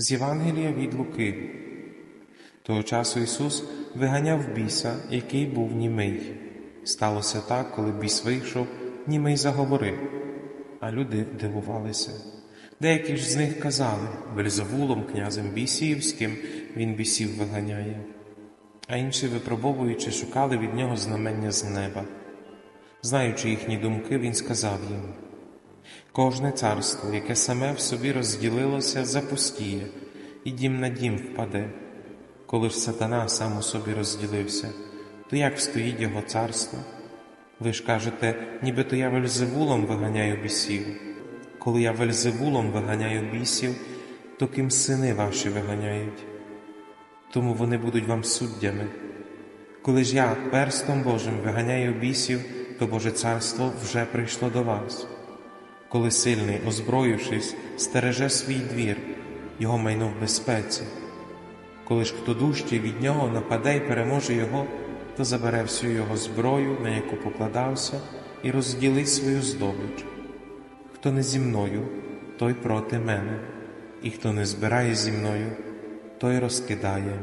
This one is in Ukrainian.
З Євангелія від Луки. Того часу Ісус виганяв біса, який був німий. Сталося так, коли біс вийшов, німий заговорив, а люди дивувалися. Деякі ж з них казали Вельзевулом, князем бісіївським, він бісів виганяє. А інші, випробовуючи, шукали від нього знамення з неба. Знаючи їхні думки, він сказав їм Кожне царство, яке саме в собі розділилося, запустіє, і дім на дім впаде. Коли ж сатана сам у собі розділився, то як встоїть його царство? Ви ж кажете, нібито я вельзевулом виганяю бісів. Коли я вельзевулом виганяю бісів, то ким сини ваші виганяють? Тому вони будуть вам суддями. Коли ж я перстом Божим виганяю бісів, то Боже царство вже прийшло до вас. Коли сильний, озброївшись, стереже свій двір, його майно в безпеці. Коли ж хто дужчий від нього нападе й переможе його, то забере всю його зброю, на яку покладався, і розділить свою здобич. Хто не зі мною, той проти мене, і хто не збирає зі мною, той розкидає.